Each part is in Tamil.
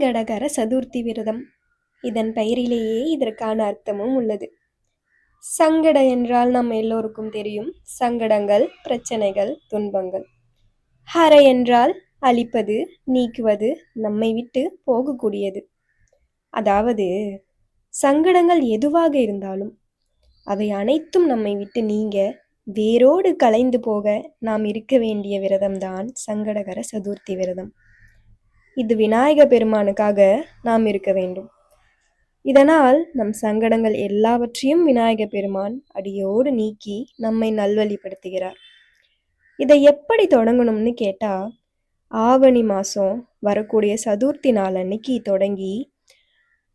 சங்கடகர சதுர்த்தி விரதம். இதன் பெயரிலேயே இதற்கான அர்த்தமும் உள்ளது. சங்கட என்றால் நம்ம எல்லோருக்கும் தெரியும். சங்கடங்கள் பிரச்சனைகள் துன்பங்கள். ஹர என்றால் அழிப்பது நீக்குவது நம்மை விட்டு போகக்கூடியது. அதாவது சங்கடங்கள் எதுவாக இருந்தாலும் அவை அனைத்தும் நம்மை விட்டு நீங்க வேரோடு கலைந்து போக நாம் இருக்க வேண்டிய விரதம்தான் சங்கடகர சதுர்த்தி விரதம். இது விநாயக பெருமானுக்காக நாம் இருக்க வேண்டும். இதனால் நம் சங்கடங்கள் எல்லாவற்றையும் விநாயக பெருமான் அடியோடு நீக்கி நம்மை நல்வழிப்படுத்துகிறார். இதை எப்படி தொடங்கணும்னு கேட்டால் ஆவணி மாதம் வரக்கூடிய சதுர்த்தி நாள் அன்னைக்கு தொடங்கி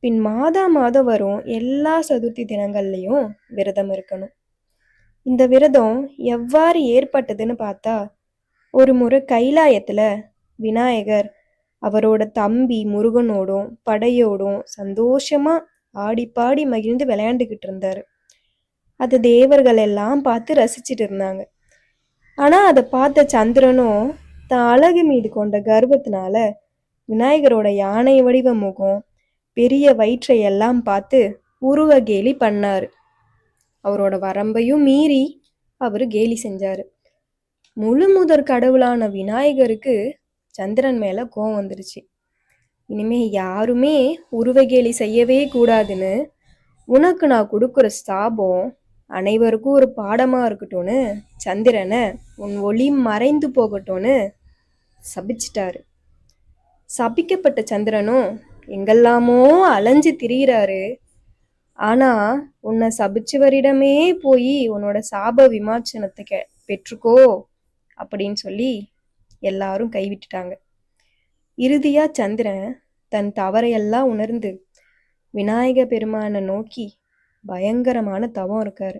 பின் மாதா மாதம் வரும் எல்லா சதுர்த்தி தினங்கள்லையும் விரதம் இருக்கணும். இந்த விரதம் எவ்வாறு ஏற்பட்டதுன்னு பார்த்தா ஒரு முறை கைலாயத்தில் விநாயகர் அவரோட தம்பி முருகனோடும் படையோடும் சந்தோஷமா ஆடி பாடி மகிழ்ந்து விளையாண்டுக்கிட்டு இருந்தார். அது தேவர்கள் எல்லாம் பார்த்து ரசிச்சிட்டு இருந்தாங்க. ஆனால் அதை பார்த்த சந்திரனும் தன் அழகு மீது கொண்ட கர்வத்தினால விநாயகரோட யானை வடிவ முகம் பெரிய வயிற்றை எல்லாம் பார்த்து உருவ கேலி பண்ணார். அவரோட வரம்பையும் மீறி அவர் கேலி செஞ்சார். முழு முதற் கடவுளான விநாயகருக்கு சந்திரன் மேலே கோவம் வந்துருச்சு. இனிமே யாருமே உருவகேலி செய்யவே கூடாதுன்னு உனக்கு நான் கொடுக்குற ஸ்தாபம் அனைவருக்கும் ஒரு பாடமாக இருக்கட்டும்னு சந்திரனை உன் ஒளி மறைந்து போகட்டும்னு சபிச்சிட்டாரு. சபிக்கப்பட்ட சந்திரனும் எங்கெல்லாமோ அலைஞ்சு திரியிறாரு. ஆனால் உன்னை சபிச்சவரிடமே போய் உன்னோட சாப விமாச்சனத்தை கெ பெற்றுக்கோ அப்படின்னு சொல்லி எல்லாரும் கைவிட்டுட்டாங்க. இறுதியா சந்திரன் தன் தவறையெல்லாம் உணர்ந்து விநாயக பெருமானை நோக்கி பயங்கரமான தவம் இருக்காரு.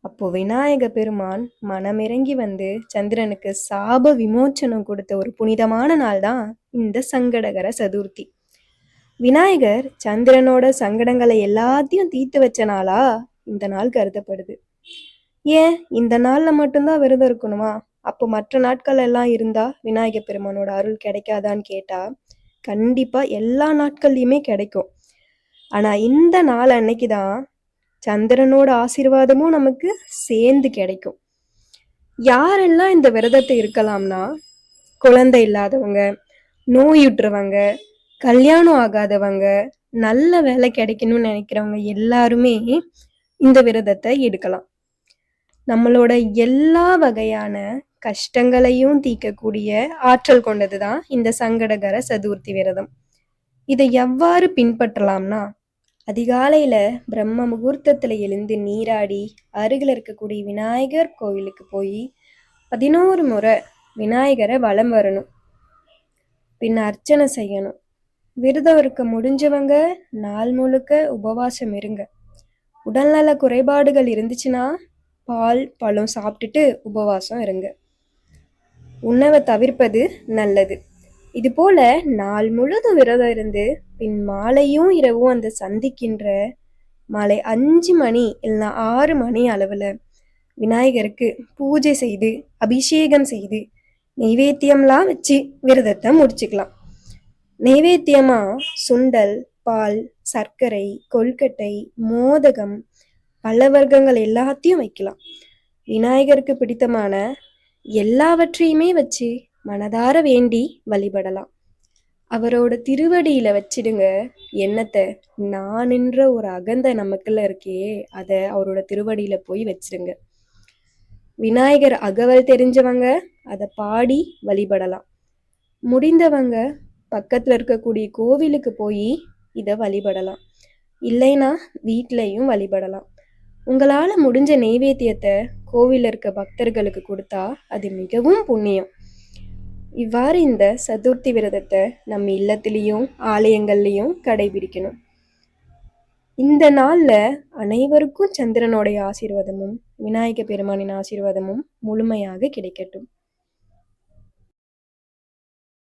அப்போ விநாயக பெருமான் மனமிறங்கி வந்து சந்திரனுக்கு சாப விமோச்சனம் கொடுத்த ஒரு புனிதமான நாள் தான் இந்த சங்கடகர சதுர்த்தி. விநாயகர் சந்திரனோட சங்கடங்களை எல்லாத்தையும் தீர்த்து வச்ச நாளா இந்த நாள் கருதப்படுது. ஏன்? இந்த நாள்ல மட்டும்தான் விரதம் இருக்கணுமா? அப்போ மற்ற நாட்கள் எல்லாம் இருந்தா விநாயகப் பெருமானோட அருள் கிடைக்காதான்னு கேட்டா கண்டிப்பா எல்லா நாட்கள்லையுமே கிடைக்கும். ஆனா இந்த நாள் அன்னைக்கு தான் சந்திரனோட ஆசீர்வாதமும் நமக்கு சேர்ந்து கிடைக்கும். யாரெல்லாம் இந்த விரதத்தை இருக்கலாம்னா குழந்தை இல்லாதவங்க நோயுற்றவங்க கல்யாணம் ஆகாதவங்க நல்ல வேலை கிடைக்கணும்னு நினைக்கிறவங்க எல்லாருமே இந்த விரதத்தை எடுக்கலாம். நம்மளோட எல்லா வகையான கஷ்டங்களையும் தீர்க்கக்கூடிய ஆற்றல் கொண்டது தான் இந்த சங்கடகர சதுர்த்தி விரதம். இதை எவ்வாறு பின்பற்றலாம்னா அதிகாலையில பிரம்ம முகூர்த்தத்துல எழுந்து நீராடி அருகில் இருக்கக்கூடிய விநாயகர் கோவிலுக்கு போய் பதினோரு முறை விநாயகரை வலம் வரணும். பின் அர்ச்சனை செய்யணும். விரதம் இருக்க முடிஞ்சவங்க நாள் முழுக்க உபவாசம் இருங்க. உடல்நல குறைபாடுகள் இருந்துச்சுன்னா பால் பழம் சாப்பிட்டுட்டு உபவாசம் இருங்க. உணவை தவிர்ப்பது நல்லது. இதுபோல நாள் முழுதும் விரதம் இருந்து பின் மாலையும் இரவும் அந்த சந்திக்கின்ற மாலை அஞ்சு மணி இல்லைன்னா ஆறு மணி அளவில் விநாயகருக்கு பூஜை செய்து அபிஷேகம் செய்து நெய்வேத்தியம்லாம் வச்சு விரதத்தை முடிச்சுக்கலாம். நெய்வேத்தியமா சுண்டல் பால் சர்க்கரை கொல்கட்டை மோதகம் பல வர்க்கங்கள் எல்லாத்தையும் வைக்கலாம். விநாயகருக்கு பிடித்தமான எல்லாவற்றையுமே வச்சு மனதார வேண்டி வழிபடலாம். அவரோட திருவடியில வச்சிடுங்க. எண்ணத்தை நான் என்ற ஒரு அகந்த நமக்குள்ள இருக்கே அதை அவரோட திருவடியில போய் வச்சிடுங்க. விநாயகர் அகவல் தெரிஞ்சவங்க அதை பாடி வழிபடலாம். முடிந்தவங்க பக்கத்துல இருக்கக்கூடிய கோவிலுக்கு போய் இதை வழிபடலாம். இல்லைன்னா வீட்லயும் வழிபடலாம். உங்களால முடிஞ்ச நெய்வேத்தியத்தை கோவிலில் இருக்க பக்தர்களுக்கு கொடுத்தா அது மிகவும் புண்ணியம். இவ்வாறு இந்த சதுர்த்தி விரதத்தை நம்ம இல்லத்திலையும் ஆலயங்கள்லையும் கடைபிடிக்கணும். இந்த நாளில் அனைவருக்கும் சந்திரனுடைய ஆசீர்வாதமும் விநாயக பெருமானின் ஆசீர்வாதமும் முழுமையாக கிடைக்கட்டும்.